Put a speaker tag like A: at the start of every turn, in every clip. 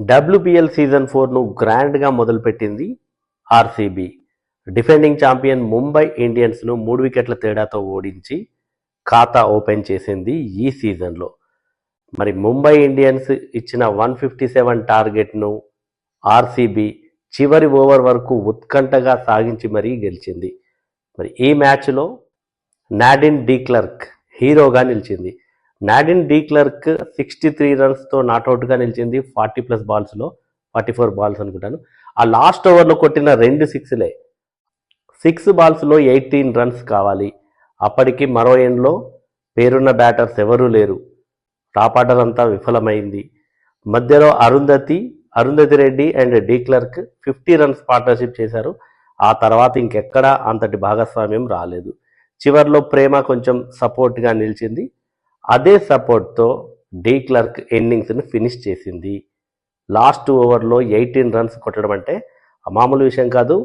A: WPL season ఫోర్ను గ్రాండ్గా మొదలుపెట్టింది ఆర్సీబీ డిఫెండింగ్ ఛాంపియన్ ముంబై ఇండియన్స్ను మూడు వికెట్ల తేడాతో ఓడించి ఖాతా ఓపెన్ చేసింది ఈ సీజన్లో మరి ముంబై ఇండియన్స్ ఇచ్చిన వన్ ఫిఫ్టీ సెవెన్ టార్గెట్ను ఆర్సీబీ చివరి ఓవర్ వరకు ఉత్కంఠగా సాగించి మరీ గెలిచింది. మరి ఈ మ్యాచ్లో నాడిన్ డీక్లర్క్ హీరోగా నిలిచింది. Nadine de Klerk sixty three రన్స్తో నాట్అవుట్గా నిలిచింది ఫార్టీ ప్లస్ బాల్స్లో ఫార్టీ ఫోర్ బాల్స్ అనుకుంటాను. ఆ లాస్ట్ ఓవర్లో కొట్టిన రెండు సిక్స్లే సిక్స్ బాల్స్లో ఎయిటీన్ రన్స్ కావాలి. అప్పటికి మరో ఎండ్లో పేరున్న బ్యాటర్స్ ఎవరూ లేరు. టాప్ ఆర్డర్ అంతా విఫలమైంది. మధ్యలో Arundhati Arundhati Reddy and de Klerk fifty runs partnership చేశారు. ఆ తర్వాత ఇంకెక్కడా అంతటి భాగస్వామ్యం రాలేదు. చివర్లో ప్రేమ కొంచెం సపోర్ట్గా నిలిచింది. అదే సపోర్ట్తో డీ క్లర్క్ ఇన్నింగ్స్ని ఫినిష్ చేసింది. లాస్ట్ ఓవర్లో ఎయిటీన్ రన్స్ కొట్టడం అంటే మామూలు విషయం కాదు.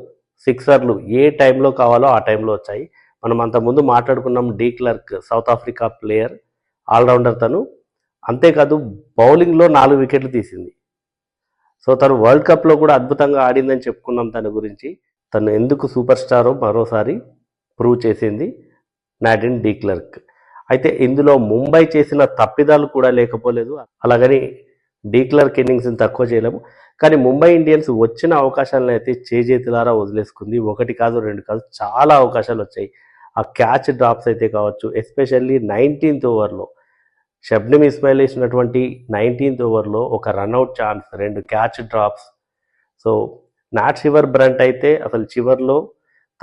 A: సిక్సర్లు ఏ టైంలో కావాలో ఆ టైంలో వచ్చాయి. మనం అంతకుముందు మాట్లాడుకున్నాం de Klerk South Africa player allrounder తను. అంతేకాదు బౌలింగ్లో నాలుగు వికెట్లు తీసింది. సో తను వరల్డ్ కప్లో కూడా అద్భుతంగా ఆడిందని చెప్పుకున్నాం తన గురించి. తను ఎందుకు సూపర్ స్టారో మరోసారి ప్రూవ్ చేసింది నాడిన్ డీ క్లర్క్. అయితే ఇందులో ముంబై చేసిన తప్పిదాలు కూడా లేకపోలేదు. అలాగని డీక్లర్క్ ఇన్నింగ్స్ని తక్కువ చేయలేము. కానీ ముంబై ఇండియన్స్ వచ్చిన అవకాశాలను అయితే చేజేతులారా వదిలేసుకుంది. ఒకటి కాదు రెండు కాదు చాలా అవకాశాలు వచ్చాయి. ఆ క్యాచ్ డ్రాప్స్ అయితే కావచ్చు ఎస్పెషల్లీ నైన్టీన్త్ ఓవర్లో. షబ్నమ్ ఇస్మాయిల్ వేసినటువంటి నైన్టీన్త్ ఓవర్లో ఒక రన్అట్ ఛాన్స్ రెండు catch drops. So Nat Sciver Brunt అయితే అసలు చివర్లో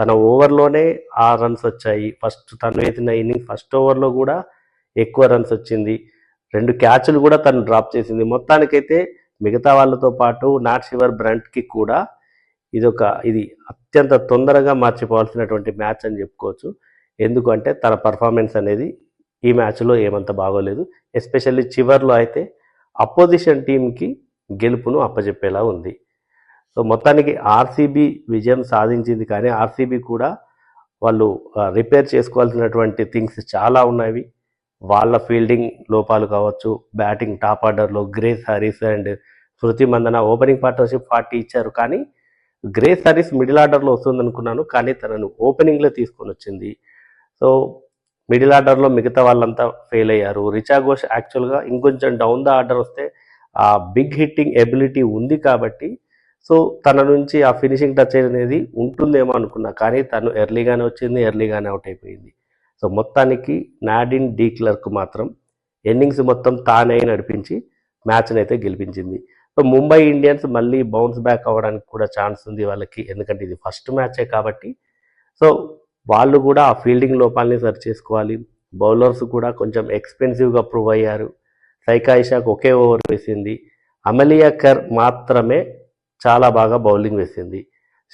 A: తన ఓవర్లోనే ఆ రన్స్ వచ్చాయి. ఫస్ట్ తను వేసిన ఇన్నింగ్ ఫస్ట్ ఓవర్లో కూడా ఎక్కువ రన్స్ వచ్చింది. రెండు క్యాచ్లు కూడా తను డ్రాప్ చేసింది. మొత్తానికైతే మిగతా వాళ్ళతో పాటు నాట్ షివర్ బ్రంట్కి కూడా ఇదొక ఇది అత్యంత తొందరగా మార్చిపోవాల్సినటువంటి మ్యాచ్ అని చెప్పుకోవచ్చు. ఎందుకంటే తన పర్ఫార్మెన్స్ అనేది ఈ మ్యాచ్లో ఏమంత బాగోలేదు. ఎస్పెషల్లీ చివర్లో అయితే అపోజిషన్ టీంకి గెలుపును అప్పచెప్పేలా ఉంది. సో మొత్తానికి ఆర్సీబీ విజయం సాధించింది కానీ ఆర్సీబీ కూడా వాళ్ళు రిపేర్ చేసుకోవాల్సినటువంటి థింగ్స్ చాలా ఉన్నాయి వాళ్ళ ఫీల్డింగ్ లోపాలు కావచ్చు బ్యాటింగ్ టాప్ ఆర్డర్లో Grace Harris and Shruti Mandhana opening partnership forty ఇచ్చారు. కానీ గ్రేస్ హరీస్ మిడిల్ ఆర్డర్లో వస్తుంది అనుకున్నాను కానీ తనను ఓపెనింగ్లో తీసుకొని వచ్చింది. సో మిడిల్ ఆర్డర్లో మిగతా వాళ్ళంతా ఫెయిల్ అయ్యారు. రిచా ఘోష్ యాక్చువల్గా ఇంకొంచెం డౌన్ ద ఆర్డర్ వస్తే ఆ బిగ్ హిట్టింగ్ ఎబిలిటీ ఉంది కాబట్టి సో తన నుంచి ఆ ఫినిషింగ్ టచ్ అనేది ఉంటుందేమో అనుకున్నా కానీ తను ఎర్లీగానే వచ్చింది ఎర్లీగానే అవుట్ అయిపోయింది. సో మొత్తానికి నాడిన్ డీ క్లర్క్ మాత్రం ఇన్నింగ్స్ మొత్తం తానే నడిపించి మ్యాచ్ని అయితే గెలిపించింది. సో ముంబై ఇండియన్స్ మళ్ళీ బౌన్స్ బ్యాక్ అవ్వడానికి కూడా ఛాన్స్ ఉంది వాళ్ళకి ఎందుకంటే ఇది ఫస్ట్ మ్యాచే కాబట్టి. సో వాళ్ళు కూడా ఆ ఫీల్డింగ్ లోపాలని సరి చేసుకోవాలి. బౌలర్స్ కూడా కొంచెం ఎక్స్పెన్సివ్గా ప్రూవ్ అయ్యారు. సైకా ఇషాక్ ఒకే ఓవర్ వేసింది. అమలియా కర్ మాత్రమే చాలా బాగా బౌలింగ్ వేసింది.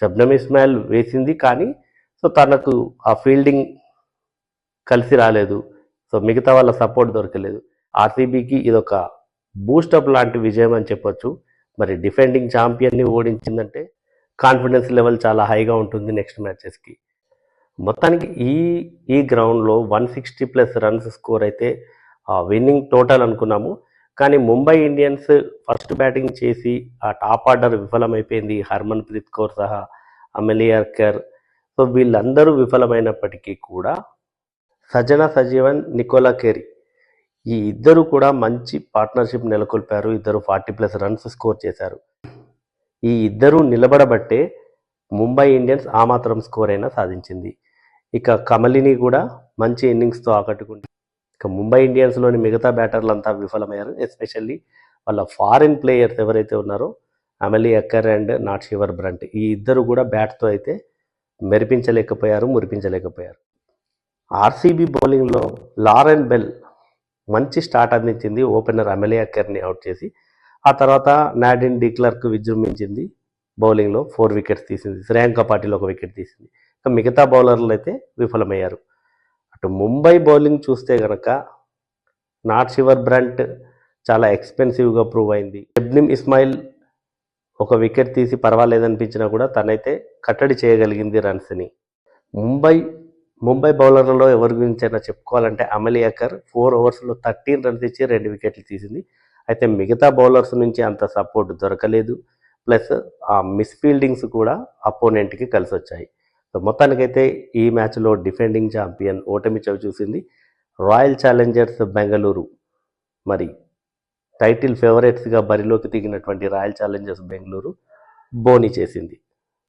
A: షబ్నమ్ ఇస్మాయిల్ వేసింది కానీ సో తనకు ఆ ఫీల్డింగ్ కలిసి రాలేదు. సో మిగతా వాళ్ళ సపోర్ట్ దొరకలేదు. ఆర్సీబీకి ఇదొక బూస్టప్ లాంటి విజయం అని చెప్పొచ్చు. మరి డిఫెండింగ్ ఛాంపియన్ని ఓడించిందంటే కాన్ఫిడెన్స్ లెవెల్ చాలా హైగా ఉంటుంది నెక్స్ట్ మ్యాచెస్కి మొత్తానికి ఈ ఈ గ్రౌండ్లో one sixty plus runs score అయితే విన్నింగ్ టోటల్ అనుకున్నాము. కానీ ముంబై ఇండియన్స్ ఫస్ట్ బ్యాటింగ్ చేసి ఆ టాప్ ఆర్డర్ విఫలమైపోయింది. హర్మన్ ప్రీత్ కౌర్ సహా అమెలియర్కర్ సో వీళ్ళందరూ విఫలమైనప్పటికీ కూడా సజన సజీవన్ నికోలా కేరీ ఈ ఇద్దరు కూడా మంచి పార్ట్నర్షిప్ నెలకొల్పారు. ఇద్దరు ఫార్టీ ప్లస్ రన్స్ స్కోర్ చేశారు. ఈ ఇద్దరు నిలబడబట్టే ముంబై ఇండియన్స్ ఆ మాత్రం స్కోర్ అయినా సాధించింది. ఇక కమలిని కూడా మంచి ఇన్నింగ్స్తో ఆకట్టుకుంది. ఇక ముంబై ఇండియన్స్లోని మిగతా బ్యాటర్లు అంతా విఫలమయ్యారు. ఎస్పెషల్లీ వాళ్ళ ఫారిన్ ప్లేయర్స్ ఎవరైతే ఉన్నారో Amelia Kerr and Nat Sciver Brunt ఈ ఇద్దరు కూడా బ్యాట్తో అయితే మెరిపించలేకపోయారు మురిపించలేకపోయారు. ఆర్సీబీ బౌలింగ్లో లారెన్ బెల్ మంచి స్టార్ట్ అందించింది. ఓపెనర్ అమెలి అక్కర్ని అవుట్ చేసి ఆ తర్వాత నాడిన్ డిక్లర్క్ విజృంభించింది బౌలింగ్లో. ఫోర్ వికెట్స్ తీసింది. శ్రేయాంక పాటిల్ ఒక వికెట్ తీసింది. మిగతా బౌలర్లు అయితే విఫలమయ్యారు. అటు ముంబై బౌలింగ్ చూస్తే కనుక నాట్ షివర్ బ్రంట్ చాలా ఎక్స్పెన్సివ్గా ప్రూవ్ అయింది. ఎబ్నిమ్ ఇస్మాయిల్ ఒక వికెట్ తీసి పర్వాలేదనిపించినా కూడా తనైతే కట్టడి చేయగలిగింది రన్స్ని. ముంబై ముంబై బౌలర్లలో ఎవరి గురించైనా చెప్పుకోవాలంటే అమలి అకర్ ఫోర్ ఓవర్స్లో థర్టీన్ రన్స్ ఇచ్చి రెండు వికెట్లు తీసింది. అయితే మిగతా బౌలర్స్ నుంచి అంత సపోర్ట్ దొరకలేదు. ప్లస్ ఆ మిస్ఫీల్డింగ్స్ కూడా అపోనెంట్కి కలిసి వచ్చాయి సో మొత్తానికైతే ఈ మ్యాచ్లో డిఫెండింగ్ ఛాంపియన్ ఓటమి చవి చూసింది. Royal challengers Bengaluru. మరి టైటిల్ ఫేవరెట్స్గా బరిలోకి దిగినటువంటి రాయల్ ఛాలెంజర్స్ బెంగళూరు బోని చేసింది.